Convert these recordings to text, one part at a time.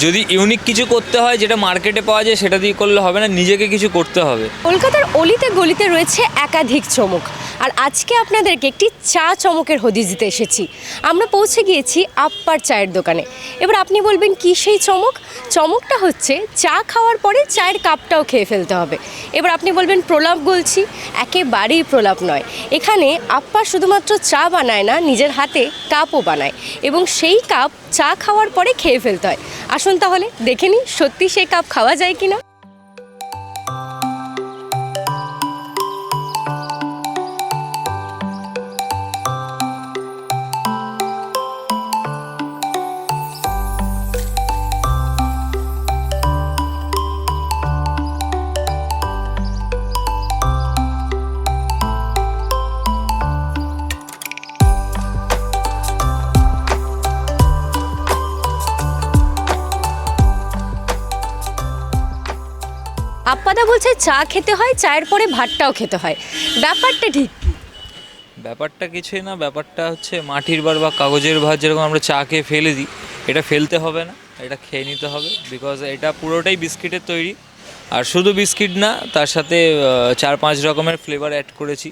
যদি ইউনিক কিছু করতে হয়, যেটা মার্কেটে পাওয়া যায়, সেটা দিয়ে করলে হবে না, নিজেকে কিছু করতে হবে। কলকাতার অলিতে গলিতে রয়েছে একাধিক চমক। আর আজকে আপনাদেরকে একটি চা চমকের হদিস দিতে এসেছি। আমরা পৌঁছে গিয়েছি আপ্পার চায়ের দোকানে। এবার আপনি বলবেন, কি সেই চমক? চমকটা হচ্ছে, চা খাওয়ার পরে চায়ের কাপটাও খেয়ে ফেলতে হবে। এবার আপনি বলবেন, প্রলাপ বলছি একেবারেই প্রলাপ নয়। এখানে আপ্পা শুধুমাত্র চা বানায় না, নিজের হাতে কাপও বানায়। এবং সেই কাপ চা খাওয়ার পরে খেয়ে ফেলতে হয়। আসুন তাহলে, দেখে নিই সত্যি সেই কাপ খাওয়া যায় কিনা। আপ্পাদা বলছে চা খেতে হয়, চায়ের পরে ভাতটাও খেতে হয়। ব্যাপারটা ঠিক ব্যাপারটা কিছুই না, ব্যাপারটা হচ্ছে মাটির বার বা কাগজের ভাত যেরকম আমরা চা খেয়ে ফেলে দিই, এটা ফেলতে হবে না, এটা খেয়ে নিতে হবে বিকজ এটা পুরোটাই বিস্কিটের তৈরি। আর শুধু বিস্কিট না, তার সাথে চার পাঁচ রকমের ফ্লেভার অ্যাড করেছি,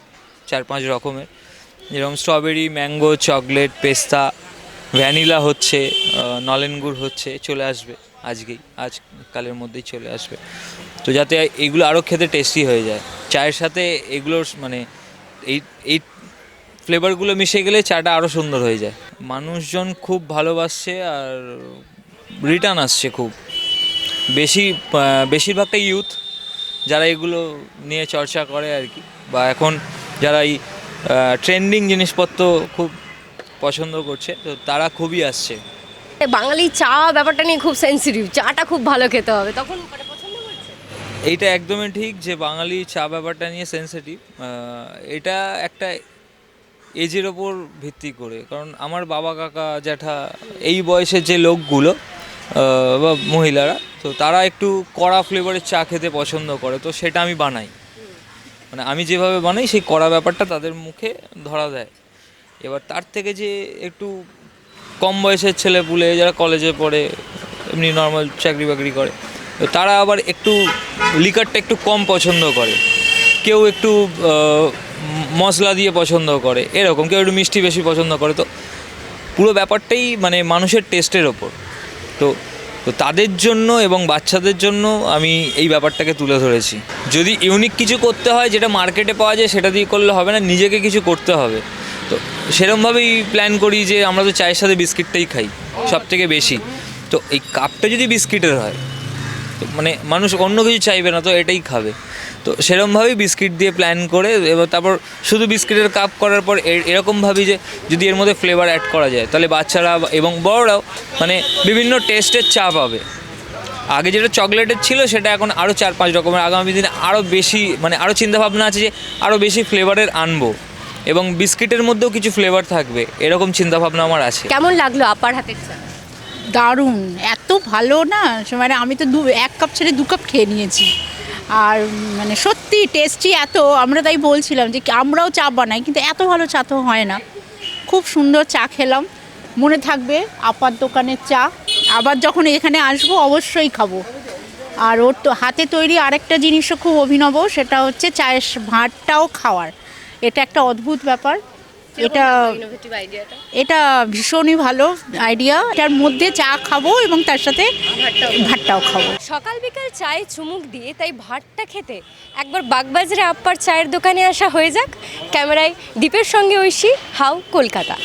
চার পাঁচ রকমের। যেরকম স্ট্রবেরি ম্যাঙ্গো চকলেট পেস্তা ভ্যানিলা হচ্ছে নলেন গুড় হচ্ছে, চলে আসবে আজকেই, আজ কালের মধ্যেই চলে আসবে। তো যাতে এগুলো আরও খেতে টেস্টি হয়ে যায়। চায়ের সাথে এগুলোর মানে এই এই ফ্লেভারগুলো মিশে গেলে চাটা আরও সুন্দর হয়ে যায়। মানুষজন খুব ভালোবাসছে আর রিটার্ন আসছে খুব। বেশি বেশিরভাগটা ইউথ যারা এগুলো নিয়ে চর্চা করে আর কি। বা এখন যারা এই ট্রেন্ডিং জিনিসপত্র খুব পছন্দ করছে, তো তারা খুবই আসছে। বাঙালি চা ব্যাপারটা নিয়ে খুব সেন্সিটিভ চাটা খুব ভালো খেতে হবে। তখন করছে এইটা একদমই ঠিক যে বাঙালি চা ব্যাপারটা নিয়ে সেন্সিটিভ এটা একটা এজের ওপর ভিত্তি করে। কারণ আমার বাবা, কাকা, জ্যাঠা এই বয়সের যে লোকগুলো বা মহিলারা, তো তারা একটু কড়া ফ্লেভারের চা খেতে পছন্দ করে, তো সেটা আমি বানাই। মানে আমি যেভাবে বানাই, সেই কড়া ব্যাপারটা তাদের মুখে ধরা দেয়। এবার তার থেকে যে একটু কম বয়সের ছেলে পুলে যারা কলেজে পড়ে, এমনি নর্মাল চাকরি বাকরি করে তারা আবার একটু লিকারটা একটু কম পছন্দ করে। কেউ একটু মশলা দিয়ে পছন্দ করে, এরকম। কেউ একটু মিষ্টি বেশি পছন্দ করে। তো পুরো ব্যাপারটাই মানে মানুষের টেস্টের ওপর। তো তো তাদের জন্য এবং বাচ্চাদের জন্য আমি এই ব্যাপারটাকে তুলে ধরেছি। যদি ইউনিক কিছু করতে হয়, যেটা মার্কেটে পাওয়া যায়, সেটা দিয়ে করলে হবে না, নিজেকে কিছু করতে হবে। তো সেরমভাবেই প্ল্যান করি যে আমরা তো চায়ের সাথে বিস্কিটটাই খাই সব থেকে বেশি। তো এই কাপটা যদি বিস্কিটের হয় তো মানে মানুষ অন্য কিছু চাইবে না তো এটাই খাবে। তো সেরমভাবেই বিস্কিট দিয়ে প্ল্যান করে এবার তারপর শুধু বিস্কিটের কাপ করার পর এরকম ভাবি যে যদি এর মধ্যে ফ্লেভার অ্যাড করা যায় তাহলে বাচ্চারা এবং বড়রাও মানে বিভিন্ন টেস্টের চা পাবে। আগে যেটা চকলেটের ছিল সেটা এখন আরও চার পাঁচ রকমের আগামী দিনে আরও বেশি মানে আরও চিন্তাভাবনা আছে যে আরও বেশি ফ্লেভারের আনব। এবং বিস্কিটের মধ্যেও কিছু ফ্লেভার থাকবে এরকম চিন্তাভাবনা আমার আছে। কেমন লাগল আপার হাতের চা? দারুণ এত ভালো না? মানে আমি তো দু, এক কাপ ছেড়ে দু কাপ খেয়ে নিয়েছি। আর মানে সত্যি টেস্টি এত, আমরা তাই বলছিলাম যে আমরাও চা বানাই, কিন্তু এত ভালো চা তো হয় না। খুব সুন্দর চা খেলাম। মনে থাকবে আপার দোকানের চা। আবার যখন এখানে আসব অবশ্যই খাব। আর ওর তো হাতে তৈরি আরেকটা জিনিসও খুব অভিনব, সেটা হচ্ছে চায়ের ভাতটাও খাওয়ার। এটা একটা অদ্ভুত ব্যাপার। এটা এটা ভীষণই ভালো আইডিয়া এটার মধ্যে চা খাব এবং তার সাথে ভাতটাও খাব। সকাল বিকাল চায়ে চুমুক দিয়ে তাই ভাতটা খেতে একবার বাগবাজারে আপ্পার চায়ের দোকানে আসা হয়ে যাক। ক্যামেরায় দ্বীপের সঙ্গে ঐশী হাউ কলকাতা।